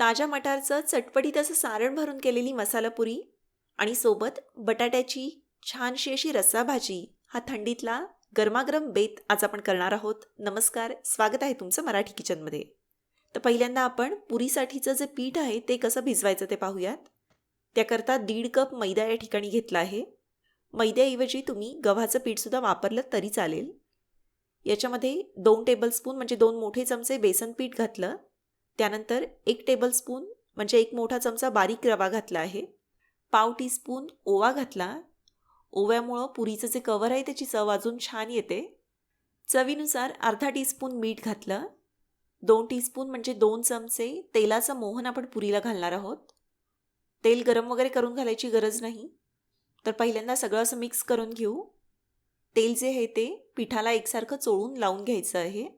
ताज्या मटारचं चटपटीत असं सारण भरून केलेली मसालापुरी आणि सोबत बटाट्याची छानशी अशी रस्सा भाजी हा थंडीतला गरमागरम बेत आज आपण करणार आहोत. नमस्कार स्वागत आहे तुमचं मराठी किचनमध्ये. तर पहिल्यांदा आपण पुरीसाठीचं जे पीठ आहे ते कसं भिजवायचं ते पाहूयात. त्याकरता दीड कप मैदा या ठिकाणी घेतला आहे. मैद्याऐवजी तुम्ही गव्हाचं पीठसुद्धा वापरलं तरी चालेल. याच्यामध्ये दोन टेबलस्पून म्हणजे दोन मोठे चमचे बेसन पीठ घातलं. त्यानंतर एक टेबलस्पून म्हणजे एक मोठा चमचा बारीक रवा घातला आहे. पाव टीस्पून ओवा घातला. ओव्यामुळं पुरीचं जे कवर आहे त्याची चव अजून छान येते. चवीनुसार अर्धा टीस्पून मीठ घातलं. दोन टीस्पून म्हणजे दोन चमचे तेलाचं मोहन आपण पुरीला घालणार आहोत. तेल गरम वगैरे करून घालायची गरज नाही. तर पहिल्यांदा सगळं असं मिक्स करून घेऊ. तेल जे आहे ते पिठाला एकसारखं चोळून लावून घ्यायचं आहे.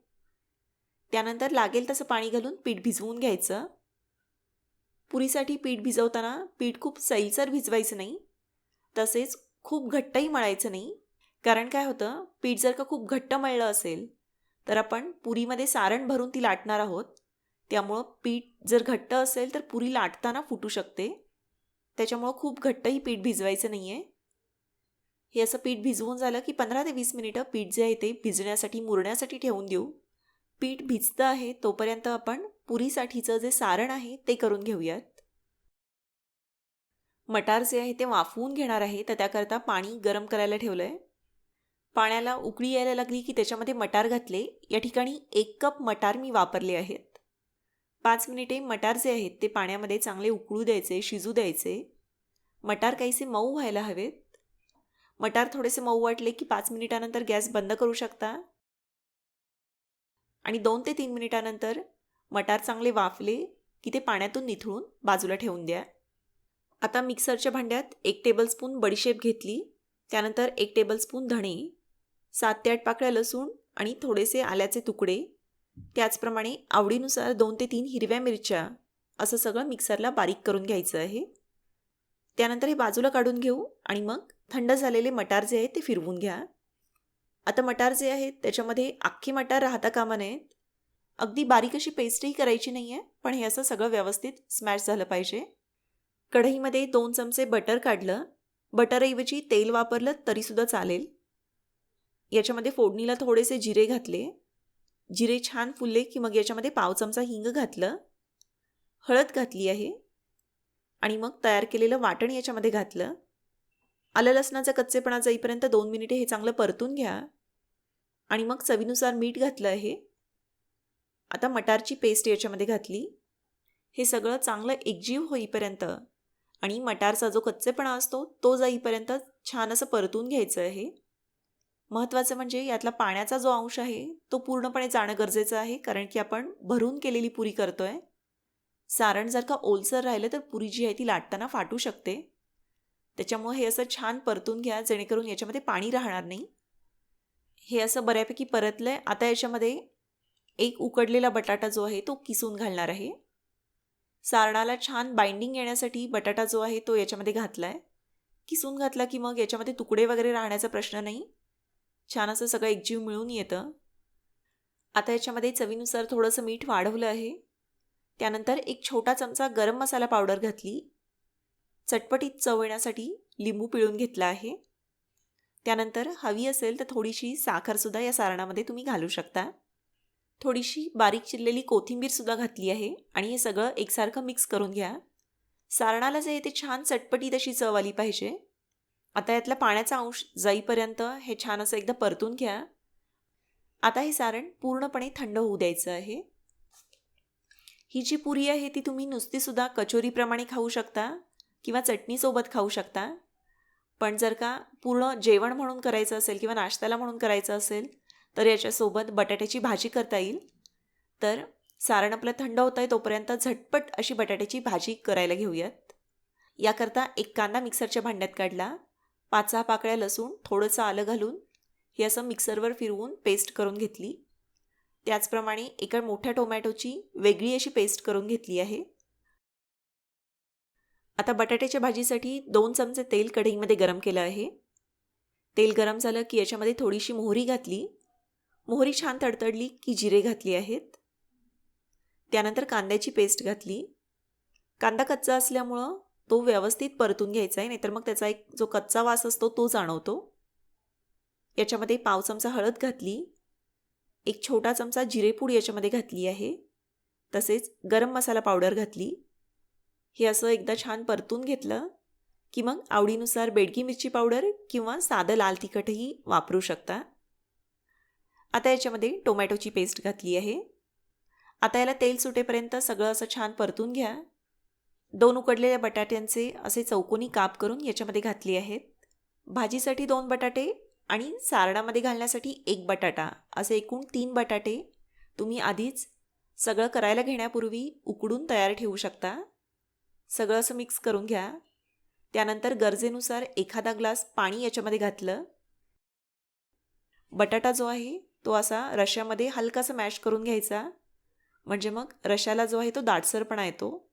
त्यानंतर लागेल तसं पाणी घालून पीठ भिजवून घ्यायचं. पुरीसाठी पीठ भिजवताना पीठ खूप सैलसर भिजवायचं नाही. तसेच खूप घट्टही मळायचं नाही. कारण काय होतं पीठ जर का खूप घट्ट मळलं असेल तर आपण पुरीमध्ये सारण भरून ती लाटणार आहोत. त्यामुळं पीठ जर घट्ट असेल तर पुरी लाटताना फुटू शकते. त्याच्यामुळं खूप घट्टही पीठ भिजवायचं नाही आहे हे असं पीठ भिजवून झालं की पंधरा ते वीस मिनिटं पीठ जे आहे ते भिजण्यासाठी मुरण्यासाठी ठेवून देऊ. पीठ भिजतं आहे तोपर्यंत आपण पुरीसाठीचं जे सारण आहे ते करून घेऊयात. मटार जे आहे ते वाफवून घेणार आहे तर त्याकरता पाणी गरम करायला ठेवलं आहे पाण्याला उकळी यायला लागली की त्याच्यामध्ये मटार घातले. या ठिकाणी एक कप मटार मी वापरले आहेत. पाच मिनिटे मटार जे आहेत ते पाण्यामध्ये चांगले उकळू द्यायचे शिजू द्यायचे. मटार काहीसे मऊ व्हायला हवेत. मटार थोडेसे मऊ वाटले की पाच मिनिटानंतर गॅस बंद करू शकता. आणि दोन ते तीन मिनिटानंतर मटार चांगले वाफले की ते पाण्यातून निथळून बाजूला ठेवून द्या. आता मिक्सरच्या भांड्यात एक टेबलस्पून बडीशेप घेतली त्यानंतर एक टेबलस्पून धणे सात ते आठ पाकळ्या लसूण आणि थोडेसे आल्याचे तुकडे त्याचप्रमाणे आवडीनुसार दोन ते तीन हिरव्या मिरच्या असं सगळं मिक्सरला बारीक करून घ्यायचं आहे. त्यानंतर हे बाजूला काढून घेऊ आणि मग थंड झालेले मटार जे आहे ते फिरवून घ्या. आता मटार जे आहेत त्याच्यामध्ये अख्खी मटार राहता कामा नयेत अगदी बारीक अशी पेस्टही करायची नाही आहे पण हे असं सगळं व्यवस्थित स्मॅश झालं पाहिजे. कढईमध्ये दोन चमचे बटर काढलं. बटरऐवजी तेल वापरलं तरीसुद्धा चालेल. याच्यामध्ये फोडणीला थोडेसे जिरे घातले. जिरे छान फुलले की मग याच्यामध्ये पाव चमचा हिंग घातलं. हळद घातली आहे. आणि मग तयार केलेलं वाटण याच्यामध्ये घातलं. आलं लसणाचा कच्चेपणा जाईपर्यंत दोन मिनिटे हे चांगलं परतून घ्या. आणि मग चवीनुसार मीठ घातलं आहे. आता मटारची पेस्ट याच्यामध्ये घातली. हे सगळं चांगलं एकजीव होईपर्यंत आणि मटारचा जो कच्चेपणा असतो तो जाईपर्यंत छान असं परतून घ्यायचं आहे. महत्त्वाचं म्हणजे यातला पाण्याचा जो अंश आहे तो पूर्णपणे जाणं गरजेचं आहे कारण की आपण भरून केलेली पुरी करतोय. सारण जर का ओलसर राहिलं तर पुरी जी आहे ती लाटताना फाटू शकते. त्याच्यामुळे हे असं छान परतून घ्या जेणेकरून याच्यामध्ये पाणी राहणार नाही. हे असं बऱ्यापैकी परतलं आहे आता याच्यामध्ये एक उकडलेला बटाटा जो आहे तो किसून घालणार आहे. सारणाला छान बाइंडिंग येण्यासाठी बटाटा जो आहे तो याच्यामध्ये घातला आहे किसून घातला की मग याच्यामध्ये तुकडे वगैरे राहण्याचा प्रश्न नाही. छान असं सगळं एकजीव मिळून येतं. आता याच्यामध्ये चवीनुसार थोडंसं मीठ वाढवलं आहे. त्यानंतर एक छोटा चमचा गरम मसाला पावडर घातली. चटपटीत चव येण्यासाठी लिंबू पिळून घेतला आहे. त्यानंतर हवी असेल तर थोडीशी साखरसुद्धा या सारणामध्ये तुम्ही घालू शकता. थोडीशी बारीक चिरलेली कोथिंबीरसुद्धा घातली आहे आणि हे सगळं एकसारखं मिक्स करून घ्या. सारणाला जे ते छान चटपटीत अशी चव आली पाहिजे. आता यातला पाण्याचा अंश जाईपर्यंत हे छान असं एकदा परतून घ्या. आता हे सारण पूर्णपणे थंड होऊ द्यायचं आहे. ही जी पुरी आहे ती तुम्ही नुसतीसुद्धा कचोरीप्रमाणे खाऊ शकता. किंवा चटणीसोबत खाऊ शकता. पण जर का पूर्ण जेवण म्हणून करायचं असेल किंवा नाश्त्याला म्हणून करायचं असेल तर याच्यासोबत बटाट्याची भाजी करता येईल. तर सारण आपलं थंड होत आहे तोपर्यंत झटपट अशी बटाट्याची भाजी करायला घेऊयात. याकरता एक कांदा मिक्सरच्या भांड्यात काढला. पाच सहा पाकळ्या लसूण थोडंसं आलं घालून हे असं मिक्सरवर फिरवून पेस्ट करून घेतली. त्याचप्रमाणे एका मोठ्या टोमॅटोची वेगळी अशी पेस्ट करून घेतली आहे. आता बटाट्याच्या भाजीसाठी दोन चमचे तेल कढईमध्ये गरम केलं आहे. तेल गरम झालं की याच्यामध्ये थोडीशी मोहरी घातली. मोहरी छान तडतडली की जिरे घातली आहेत. त्यानंतर कांद्याची पेस्ट घातली. कांदा कच्चा असल्यामुळं तो व्यवस्थित परतून घ्यायचा आहे नाहीतर मग त्याचा एक जो कच्चा वास असतो तो जाणवतो. याच्यामध्ये पाव चमचा हळद घातली. एक छोटा चमचा जिरेपूड याच्यामध्ये घातली आहे. तसेच गरम मसाला पावडर घातली. हे असं एकदा छान परतून घेतलं की मग आवडीनुसार बेडगी मिरची पावडर किंवा साधं लाल तिखटही वापरू शकता. आता याच्यामध्ये टोमॅटोची पेस्ट घातली आहे. आता याला तेल सुटेपर्यंत सगळं असं छान परतून घ्या. दोन उकडलेल्या बटाट्यांचे असे चौकोनी काप करून याच्यामध्ये घातले आहेत. भाजीसाठी दोन बटाटे आणि सारणामध्ये घालण्यासाठी एक बटाटा असे एकूण तीन बटाटे तुम्ही आधीच सगळं करायला घेण्यापूर्वी उकडून तयार ठेवू शकता. सगळं असं मिक्स करून घ्या. त्यानंतर गरजेनुसार एखादा ग्लास पाणी याच्यामध्ये घातलं. बटाटा जो आहे तो असा रश्यामध्ये हलकासा मॅश करून घ्यायचा. म्हणजे मग रशाला जो आहे तो दाटसरपणा येतो.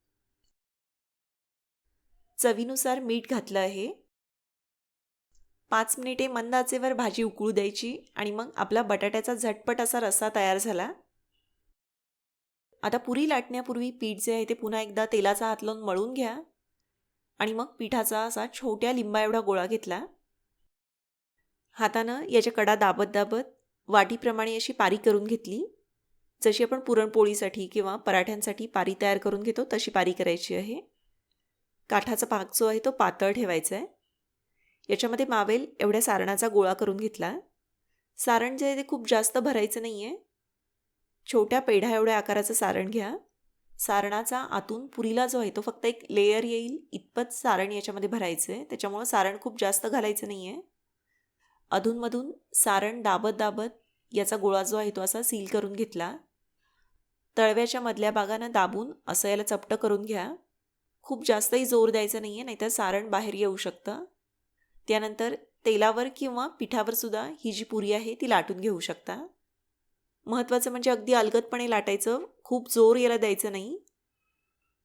चवीनुसार मीठ घातलं आहे. पाच मिनिटे मंद आचेवर भाजी उकळू द्यायची आणि मग आपला बटाट्याचा झटपट असा रस्सा तयार झाला. आता पुरी लाटण्यापूर्वी पीठ जे आहे ते पुन्हा एकदा तेलाचा हात लावून मळून घ्या. आणि मग पिठाचा असा छोट्या लिंबा एवढा गोळा घेतला. हातानं याच्या कडा दाबत दाबत वाटीप्रमाणे अशी पारी करून घेतली. जशी आपण पुरणपोळीसाठी किंवा पराठ्यांसाठी पारी तयार करून घेतो तशी पारी करायची आहे. काठाचा पाक जो आहे तो पातळ ठेवायचा आहे. याच्यामध्ये मावेल एवढ्या सारणाचा गोळा करून घेतला. सारण जे आहे ते खूप जास्त भरायचं नाही आहे छोट्या पेढ्या एवढ्या आकाराचं सारण घ्या. सारणाचा आतून पुरीला जो आहे तो फक्त एक लेयर येईल. इतपत सारण याच्यामध्ये भरायचं आहे. त्याच्यामुळं सारण खूप जास्त घालायचं नाही आहे अधूनमधून सारण दाबत दाबत याचा गोळा जो आहे तो असा सील करून घेतला. तळव्याच्या मधल्या भागानं दाबून असं याला चपटं करून घ्या. खूप जास्तही जोर द्यायचा नाही आहे नाहीतर सारण बाहेर येऊ शकतं. त्यानंतर तेलावर किंवा पिठावर सुद्धा ही जी पुरी आहे ती लाटून घेऊ शकता. महत्त्वाचं म्हणजे अगदी अलगदपणे लाटायचं खूप जोर याला द्यायचं नाही.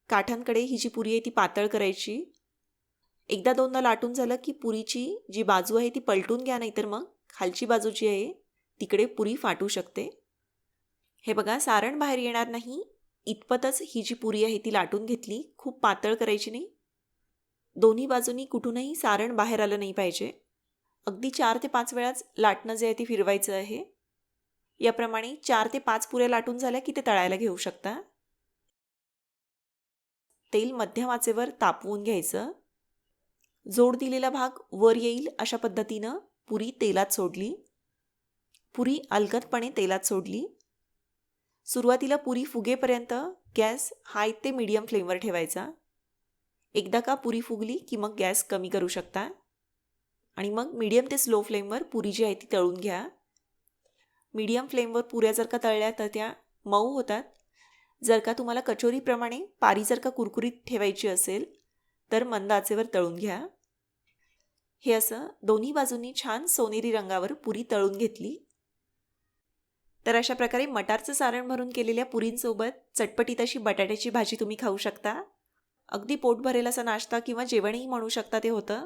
काठांकडे ही जी पुरी आहे ती पातळ करायची. एकदा दोनदा लाटून झालं की पुरीची जी बाजू आहे ती पलटून घ्या नाहीतर मग खालची बाजू जी आहे तिकडे पुरी फाटू शकते. हे बघा सारण बाहेर येणार नाही. इतपतच ही जी पुरी आहे ती लाटून घेतली. खूप पातळ करायची नाही. दोन्ही बाजूनी कुठूनही सारण बाहेर आलं नाही पाहिजे. अगदी चार ते पाच वेळाच लाटणं जे आहे ते फिरवायचं आहे. याप्रमाणे चार ते पाच पुऱ्या लाटून झाल्या की ते तळायला घेऊ शकता. तेल मध्यम आचेवर तापवून घ्यायचं. जोड दिलेला भाग वर येईल अशा पद्धतीनं पुरी तेलात सोडली. पुरी अलगदपणे तेलात सोडली. सुरुवातीला पुरी फुगेपर्यंत गॅस हाय ते मीडियम फ्लेमवर ठेवायचा. एकदा का पुरी फुगली की मग गॅस कमी करू शकता. आणि मग मीडियम ते स्लो फ्लेमवर पुरी जी आहे ती तळून घ्या. मीडियम फ्लेमवर पुऱ्या जर का तळल्या तर त्या मऊ होतात. जर का तुम्हाला कचोरीप्रमाणे पारी जर का कुरकुरीत ठेवायची असेल तर मंद आचेवर तळून घ्या. हे असं दोन्ही बाजूंनी छान सोनेरी रंगावर पुरी तळून घेतली. तर अशा प्रकारे मटारचं सारण भरून केलेल्या पुरींसोबत चटपटीत अशी बटाट्याची भाजी तुम्ही खाऊ शकता. अगदी पोट भरेल असा नाश्ता किंवा जेवणही म्हणू शकता ते होतं.